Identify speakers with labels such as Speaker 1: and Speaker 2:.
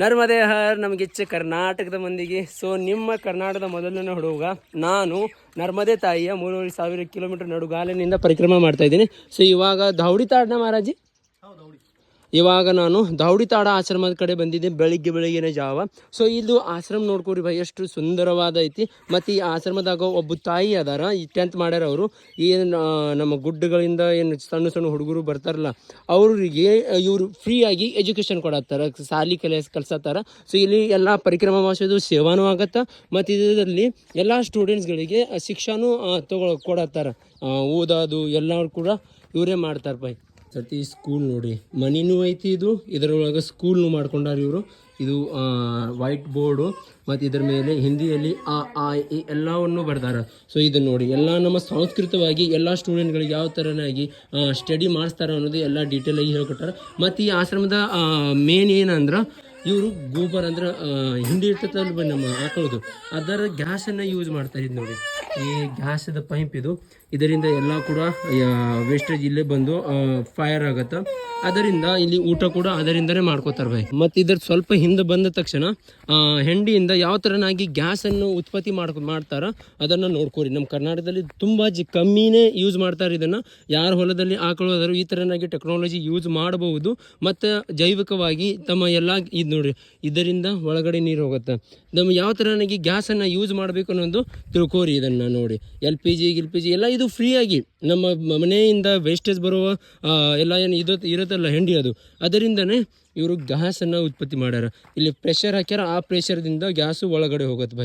Speaker 1: ನರ್ಮದೆ ಹರ್, ನಮಗಿಚ್ಚ ಕರ್ನಾಟಕದ ಮಂದಿಗೆ. ಸೊ ನಿಮ್ಮ ಕರ್ನಾಟಕದ ಮೊದಲನೇ ಹುಡುಗ, ನಾನು ನರ್ಮದೆ ತಾಯಿಯ ಮೂರುವರೆ ಸಾವಿರ ಕಿಲೋಮೀಟರ್ ನಡುಗಾಲಿನಿಂದ ಪರಿಕ್ರಮ ಮಾಡ್ತಾ ಇದ್ದೀನಿ. ಸೊ ಇವಾಗ ಧೌಡಿ ತಾಡ್ನ ಮಹಾರಾಜಿ? ಇವಾಗ ನಾನು ದೌಡಿತಾಡ ತಾಡ ಆಶ್ರಮದ ಕಡೆ ಬಂದಿದ್ದೆ, ಬೆಳಿಗ್ಗೆ ಬೆಳಿಗ್ಗೆನೆ ಜಾವ. ಸೊ ಇದು ಆಶ್ರಮ ನೋಡ್ಕೊರಿ ಭಯ, ಎಷ್ಟು ಸುಂದರವಾದ ಐತಿ. ಮತ್ತು ಈ ಆಶ್ರಮದಾಗ ಒಬ್ಬ ತಾಯಿ ಅದಾರ, ಈ ಟೆಂತ್ ಮಾಡ್ಯಾರ ಅವರು. ಏನು ನಮ್ಮ ಗುಡ್ಡಗಳಿಂದ ಏನು ಸಣ್ಣ ಸಣ್ಣ ಹುಡುಗರು ಬರ್ತಾರಲ್ಲ, ಅವ್ರಿಗೆ ಇವರು ಫ್ರೀಯಾಗಿ ಎಜುಕೇಷನ್ ಕೊಡತ್ತಾರ ಸಾಲಿ ಕಲಿಯ ಕಲ್ಸತ್ತಾರ. ಸೊ ಇಲ್ಲಿ ಎಲ್ಲ ಪರಿಕ್ರಮ ಭಾಷೆದು ಸೇವಾನೂ ಆಗತ್ತ, ಮತ್ತು ಇದರಲ್ಲಿ ಎಲ್ಲ ಸ್ಟೂಡೆಂಟ್ಸ್ಗಳಿಗೆ ಶಿಕ್ಷಾನೂ ತಗೊ ಕೊಡತ್ತಾರ. ಓದೋದು ಎಲ್ಲರೂ ಕೂಡ ಇವರೇ ಮಾಡ್ತಾರೆ ಬೈ ಸತಿ ಸ್ಕೂಲ್ ನೋಡಿ ಮನಿನೂ ಐತಿ ಇದು, ಇದರೊಳಗೆ ಸ್ಕೂಲ್ನು ಮಾಡ್ಕೊಂಡಾರ ಇವರು. ಇದು ವೈಟ್ ಬೋರ್ಡು ಮತ್ತು ಇದರ ಮೇಲೆ ಹಿಂದಿಯಲ್ಲಿ ಆ ಆ ಇ ಎಲ್ಲವನ್ನು ಬರ್ದಾರ. ಸೊ ಇದನ್ನು ನೋಡಿ, ಎಲ್ಲ ನಮ್ಮ ಸಂಸ್ಕೃತವಾಗಿ ಎಲ್ಲ ಸ್ಟೂಡೆಂಟ್ಗಳಿಗೆ ಯಾವ ಥರನಾಗಿ ಸ್ಟಡಿ ಮಾಡಿಸ್ತಾರ ಅನ್ನೋದು ಎಲ್ಲ ಡೀಟೇಲಾಗಿ ಹೇಳ್ಕೊಟ್ಟಾರೆ. ಮತ್ತು ಈ ಆಶ್ರಮದ ಮೇನ್ ಏನಂದ್ರೆ, ಇವರು ಗೋಬರ್ ಅಂದ್ರೆ ಹಿಂಡಿ ಇರ್ತೈತಲ್ಲ ನಮ್ಮ ಹಾಕೋದು ಅದರ ಗ್ಯಾಸನ್ನು ಯೂಸ್ ಮಾಡ್ತಾರೆ ಇದು ನೋಡಿ. ಈ ಗ್ಯಾಸದ ಪೈಪ್ ಇದು. ಇದರಿಂದ ಎಲ್ಲ ಕೂಡ ವೇಸ್ಟೇಜ್ ಇಲ್ಲೇ ಬಂದು ಫೈರ್ ಆಗತ್ತೆ. ಅದರಿಂದ ಇಲ್ಲಿ ಊಟ ಕೂಡ ಅದರಿಂದನೇ ಮಾಡ್ಕೋತಾರೆ ಬೈ ಮತ್ತು ಇದ್ರ ಸ್ವಲ್ಪ ಹಿಂದೆ ಬಂದ ತಕ್ಷಣ ಹೆಂಡಿಯಿಂದ ಯಾವ ಥರನಾಗಿ ಗ್ಯಾಸನ್ನು ಉತ್ಪತ್ತಿ ಮಾಡ್ಕೊ, ಮಾಡ್ತಾರ, ಅದನ್ನು ನೋಡ್ಕೋರಿ. ನಮ್ಮ ಕರ್ನಾಟಕದಲ್ಲಿ ತುಂಬ ಕಮ್ಮಿನೇ ಯೂಸ್ ಮಾಡ್ತಾರೆ ಇದನ್ನು. ಯಾರ ಹೊಲದಲ್ಲಿ ಆಕಳು ಈ ಥರನಾಗಿ ಟೆಕ್ನಾಲಜಿ ಯೂಸ್ ಮಾಡಬಹುದು. ಮತ್ತು ಜೈವಿಕವಾಗಿ ತಮ್ಮ ಎಲ್ಲ, ಇದು ನೋಡಿ ಇದರಿಂದ ಒಳಗಡೆ ನೀರು ಹೋಗುತ್ತೆ. ನಮ್ಮ ಯಾವ ಥರನಾಗಿ ಗ್ಯಾಸನ್ನು ಯೂಸ್ ಮಾಡಬೇಕು ಅನ್ನೋದು ತಿಳ್ಕೋರಿ ಇದನ್ನು. ನೋಡಿ. ಎಲ್ ಪಿ ಜಿ ಗಿಲ್ ಪಿ ಜಿ ಎಲ್ಲ ಇದು ಫ್ರೀಯಾಗಿ ನಮ್ಮ ಮನೆಯಿಂದ ವೇಸ್ಟೇಜ್ ಬರುವ ಎಲ್ಲ ಏನು ಇದು, ಇರುತ್ತಲ್ಲ ಹೆಂಡಿ ಅದು. ಅದರಿಂದನೇ ಇವರು ಗ್ಯಾಸನ್ನು ಉತ್ಪತ್ತಿ ಮಾಡ್ಯಾರ. ಇಲ್ಲಿ ಪ್ರೆಷರ್ ಹಾಕ್ಯಾರ, ಆ ಪ್ರೆಷರ್ದಿಂದ ಗ್ಯಾಸು ಒಳಗಡೆ ಹೋಗುತ್ತೆ.